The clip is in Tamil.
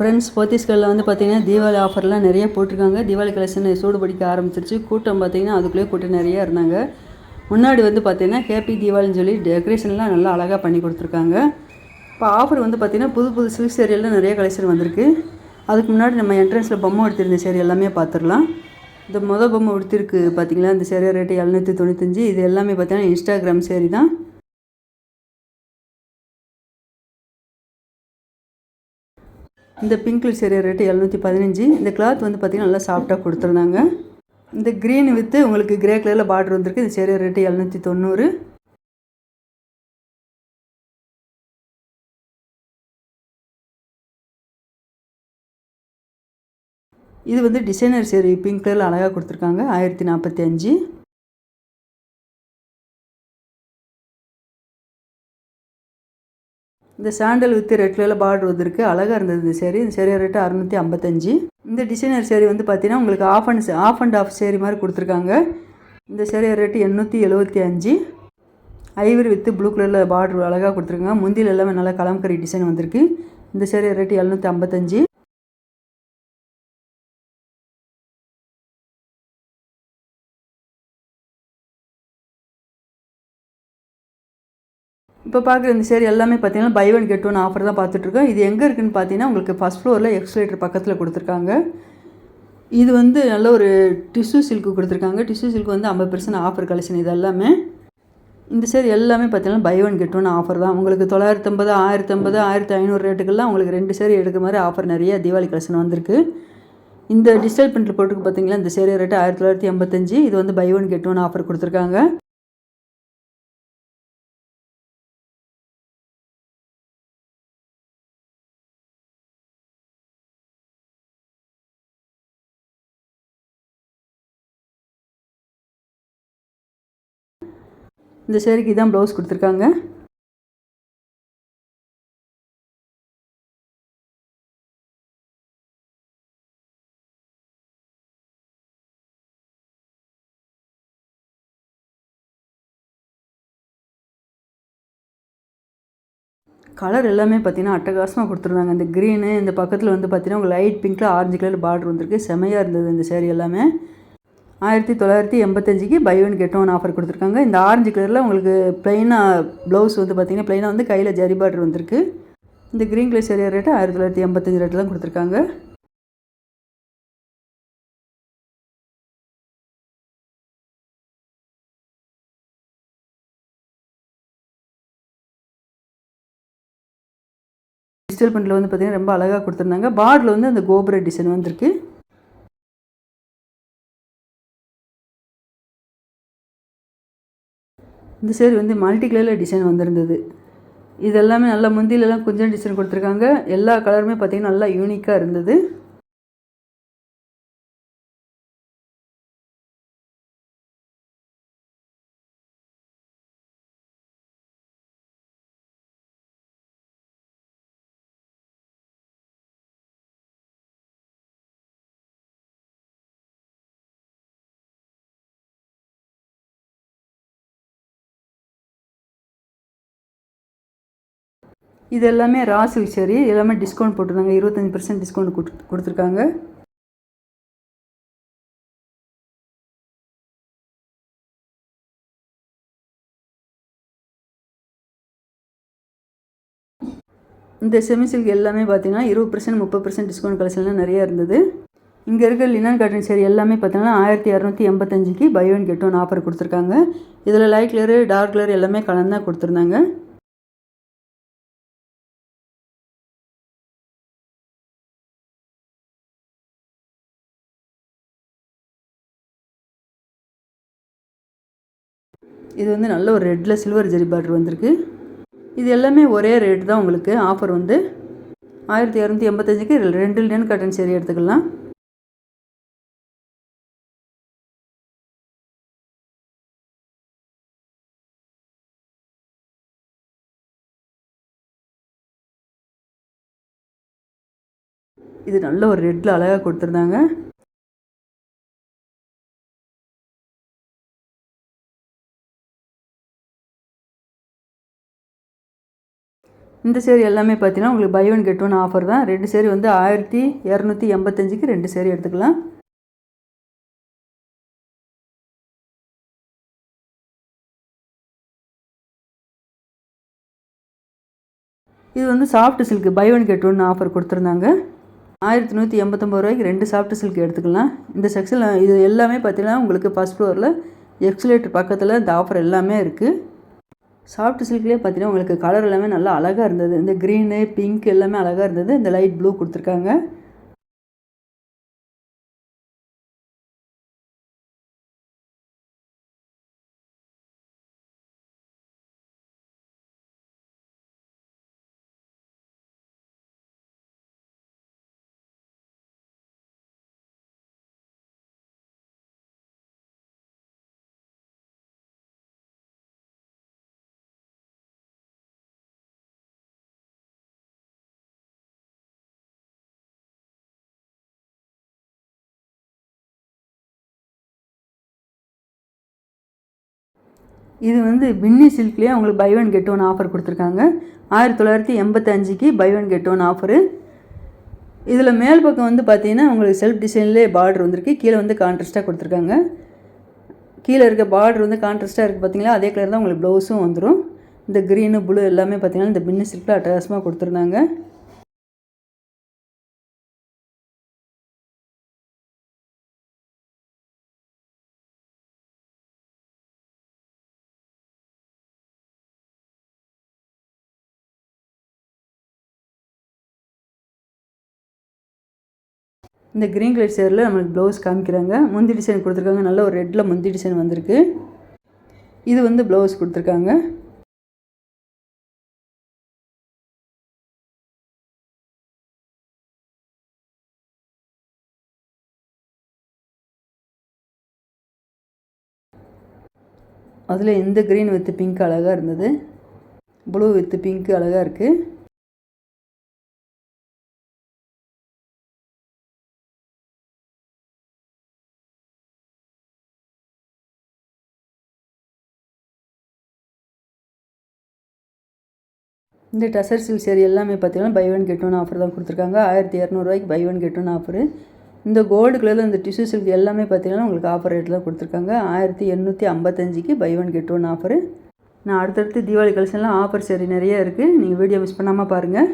ஃப்ரெண்ட்ஸ் போத்தீஸ்களில் வந்து பார்த்தீங்கன்னா தீபாவளி ஆஃபர்லாம் நிறைய போட்டிருக்காங்க. தீபாவளி கலெக்ஷன் சூடு பிடிக்க ஆரம்பிச்சிருச்சு. கூட்டம் பார்த்தீங்கன்னா அதுக்குள்ளேயே கூட்டம் நிறைய இருந்தாங்க. முன்னாடி வந்து பார்த்தீங்கன்னா ஹேப்பி தீபாவளின்னு சொல்லி டெக்கரேஷன்லாம் நல்லா அழகாக பண்ணி கொடுத்துருக்காங்க. இப்போ ஆஃபர் வந்து பார்த்தீங்கன்னா புது புது சில்க் சேரியலில் நிறைய கலெக்ஷன் வந்திருக்கு. அதுக்கு முன்னாடி நம்ம என்ட்ரன்ஸில் பொம்மை எடுத்திருந்த சேரி எல்லாமே பார்த்துடலாம். இந்த மொதல் பொம்மை உடுத்திருக்கு பார்த்தீங்களா? இந்த சேரீ ரேட்டு எழுநூற்றி தொண்ணூத்தஞ்சு. இது எல்லாமே பார்த்தீங்கன்னா இன்ஸ்டாகிராம் சேரீ தான். இந்த பிங்க் கலர் சேரீ ரேட்டு எழுநூற்றி பதினஞ்சு. இந்த கிளாத் வந்து பார்த்திங்கன்னா நல்லா சாஃப்டாக கொடுத்துருந்தாங்க. இந்த க்ரீன் வித்து உங்களுக்கு கிரே கலரில் பார்டர் வந்திருக்கு. இந்த சேரீ ரேட்டு எழுநூற்றி தொண்ணூறு. இது வந்து டிசைனர் சேரீ பிங்க் கலரில் அழகாக கொடுத்துருக்காங்க. ஆயிரத்தி நாற்பத்தி அஞ்சு. இந்த சாண்டல் வித் ரெட் கலரில் பார்டர் வந்திருக்கு. அழகாக இருந்தது இந்த சேரீ இந்த சேரீ ரேட்டு அறுநூற்றி ஐம்பத்தஞ்சு. இந்த டிசைனர் சேரீ வந்து பார்த்தீங்கன்னா உங்களுக்கு half and half and half saree மாதிரி கொடுத்துருக்காங்க. இந்த சேரீ ரேட்டு எண்ணூற்றி எழுபத்தி அஞ்சு. ஐவரி வித்து ப்ளூ கலரில் பார்டர் அழகாக கொடுத்துருக்காங்க. முந்தியில் எல்லாமே நல்லா கலம்கரி டிசைன் வந்திருக்கு. இந்த சேரீ ரேட்டு எழுநூற்றி ஐம்பத்தஞ்சு. இப்போ பார்க்குற இந்த சேர் எல்லாமே பார்த்தீங்கன்னா buy one get one offer தான் பார்த்துட்ருக்கோம். இது எங்கே இருக்குதுன்னு பார்த்தீங்கன்னா உங்களுக்கு ஃபஸ்ட் ஃப்ளோரில் எக்ஸ்லேட்டர் பக்கத்தில் கொடுத்துருக்காங்க. இது வந்து நல்ல ஒரு டிஷ்யூ சில்க்கு கொடுத்துருக்காங்க. டிஷ்யூ சில்க் வந்து ஐம்பது பெர்சன்ட் ஆஃபர் கலெக்ஷன் இது எல்லாமே. இந்த சேர் எல்லாமே பார்த்தீங்கன்னா buy one get one offer தான். உங்களுக்கு தொள்ளாயிரத்தம்பது ஆயிரத்தம்பது ஆயிரத்தி ஐநூறு ரேட்டுக்கெல்லாம் உங்களுக்கு ரெண்டு சேர் எடுக்க மாதிரி ஆஃபர் நிறைய தீபாவளி கலெக்ஷன் வந்திருக்கு. இந்த டிஜிட்டல் பிரிண்ட் போட்டுக்கு பார்த்தீங்கன்னா இந்த சேரீ ரேட்டு ஆயிரத்தி தொள்ளாயிரத்தி எண்பத்தஞ்சு. இது வந்து buy one get one offer கொடுத்துருக்காங்க. இந்த சேரீக்கு தான் ப்ளவுஸ் கொடுத்துருக்காங்க. கலர் எல்லாமே பார்த்தீங்கன்னா அட்டகாசமாக கொடுத்துருந்தாங்க. இந்த க்ரீனு இந்த பக்கத்தில் வந்து பார்த்தீங்கன்னா உங்களுக்கு லைட் பிங்க்கில் ஆரஞ்சு கலர் பார்டர் வந்திருக்கு. செமையாக இருந்தது இந்த சேரீ எல்லாமே. ஆயிரத்தி தொள்ளாயிரத்தி எண்பத்தஞ்சுக்கு buy one get one offer கொடுத்துருக்காங்க. இந்த ஆரஞ்சு கலரில் உங்களுக்கு ப்ளைனாக ப்ளவுஸ் வந்து பார்த்தீங்கன்னா ப்ளைனாக வந்து கையில் ஜரி பார்டர் வந்திருக்கு. இந்த க்ரீன் கலர் சரியாக ரேட்டு ஆயிரத்தி தொள்ளாயிரத்தி எண்பத்தஞ்சு ரேட்டில் தான் கொடுத்துருக்காங்க. டிஜிட்டல் பண்டில் வந்து பார்த்தீங்கன்னா ரொம்ப அழகாக கொடுத்துருந்தாங்க. பார்டரில் வந்து அந்த கோபுர டிசைன் வந்திருக்கு. இந்த சேரீ வந்து மல்டி கலரில் டிசைன் வந்திருந்தது. இது எல்லாமே நல்லா முந்திலெல்லாம் கொஞ்சம் டிசைன் கொடுத்துருக்காங்க. எல்லா கலருமே பார்த்திங்கன்னா நல்லா யூனிக்காக இருந்தது. இது எல்லாமே ரா சில்க் சரி எல்லாமே டிஸ்கவுண்ட் போட்டிருந்தாங்க. இருபத்தஞ்சி பர்சன்ட் டிஸ்கவுண்ட் கொடுத்துருக்காங்க. இந்த செமி சில்க் எல்லாமே பார்த்தீங்கன்னா இருபது பர்சன்ட் முப்பது பர்சன்ட் டிஸ்கவுண்ட் கலெக்ஷன்லாம் நிறையா இருந்தது. இங்கே இருக்க லினன் காட்டன் சேரீ எல்லாமே பார்த்தீங்கன்னா ஆயிரத்தி இரநூத்தி எண்பத்தஞ்சுக்கு buy one get one offer கொடுத்துருக்காங்க. இதில் லைட் கலரு டார்க் கலர் எல்லாமே கலந்து தான் கொடுத்துருந்தாங்க. இது வந்து நல்ல ஒரு ரெட்டில் சில்வர் ஜெரி பார்டர் வந்திருக்கு. இது எல்லாமே ஒரே ரேட் தான் உங்களுக்கு ஆஃபர் வந்து. ஆயிரத்தி இரநூத்தி எண்பத்தஞ்சுக்கு ரெண்டு லினன் காட்டன் சேரீ எடுத்துக்கலாம். இது நல்ல ஒரு ரெட்டில் அழகாக கொடுத்துருந்தாங்க. இந்த சேரீ எல்லாமே பார்த்தீங்கன்னா உங்களுக்கு buy one get one offer தான். ரெண்டு சேரீ வந்து ஆயிரத்தி இரநூத்தி எண்பத்தஞ்சுக்கு ரெண்டு சேரீ எடுத்துக்கலாம். இது வந்து soft silk buy one get one offer கொடுத்துருந்தாங்க. ஆயிரத்தி நூற்றி எண்பத்தொம்பது ரூபாய்க்கு ரெண்டு சாஃப்ட் சில்க் எடுத்துக்கலாம். இந்த செக்ஷனில் இது எல்லாமே பார்த்தீங்கன்னா உங்களுக்கு ஃபஸ்ட் ஃப்ளோரில் எக்ஸலேட்டர் பக்கத்தில் இந்த ஆஃபர் எல்லாமே இருக்குது சாஃப்ட் சில்க்லேயே பார்த்தீங்கன்னா உங்களுக்கு கலர் எல்லாமே நல்லா அழகாக இருந்தது. இந்த க்ரீனு பிங்க் எல்லாமே அழகாக இருந்தது. இந்த லைட் ப்ளூ கொடுத்துருக்காங்க. இது வந்து பின்னி சில்க்லேயே உங்களுக்கு buy one get one offer கொடுத்துருக்காங்க. ஆயிரத்தி தொள்ளாயிரத்தி எண்பத்தஞ்சுக்கு buy one get one offer இதில் மேல் பக்கம் வந்து பார்த்தீங்கன்னா உங்களுக்கு செல்ஃப் டிசைன்லேயே பார்டர் வந்திருக்கு. கீழே வந்து கான்ட்ராஸ்ட்டாக கொடுத்துருக்காங்க. கீழே இருக்க பார்டர் வந்து கான்ட்ராஸ்ட்டாக இருக்குது பார்த்தீங்களா அதே கலர் தான் உங்களுக்கு ப்ளவுஸும் வந்துடும் இந்த க்ரீனு ப்ளூ எல்லாமே பார்த்தீங்கன்னா இந்த பின்னி சில்கில் அட்டகாசமாக கொடுத்துருந்தாங்க. இந்த க்ரீன் கலர் சேரில் நம்மளுக்கு ப்ளவுஸ் காமிக்கிறாங்க. முந்தி டிசைன் கொடுத்துருக்காங்க. நல்ல ஒரு ரெட்டில் முந்தி டிசைன் வந்திருக்கு. இது வந்து ப்ளவுஸ் கொடுத்துருக்காங்க. அதில் இந்த க்ரீன் வித் பிங்க் அழகாக இருந்தது? ப்ளூ வித் பிங்க் அழகாக இருக்குது இந்த டசர் சில்க் சேரீ எல்லாமே பார்த்தீங்கன்னா buy one get one offer தான் கொடுத்துருக்காங்க. ஆயிரத்தி இரநூறுவாய்க்கு buy one get one offer இந்த கோல்டு கலரில் இந்த டிஷ்யூ சில்க் எல்லாமே பார்த்தீங்கன்னா உங்களுக்கு ஆஃபர் ரேட்டில் தான் கொடுத்துருக்காங்க. ஆயிரத்தி எண்ணூற்றி ஐம்பத்தஞ்சிக்கு buy one get one offer நான் அடுத்தடுத்து தீபாவளி கலெக்ஷன்லாம் ஆஃபர் சரி நிறைய இருக்குது நீங்கள் வீடியோ மிஸ் பண்ணாமல் பாருங்கள்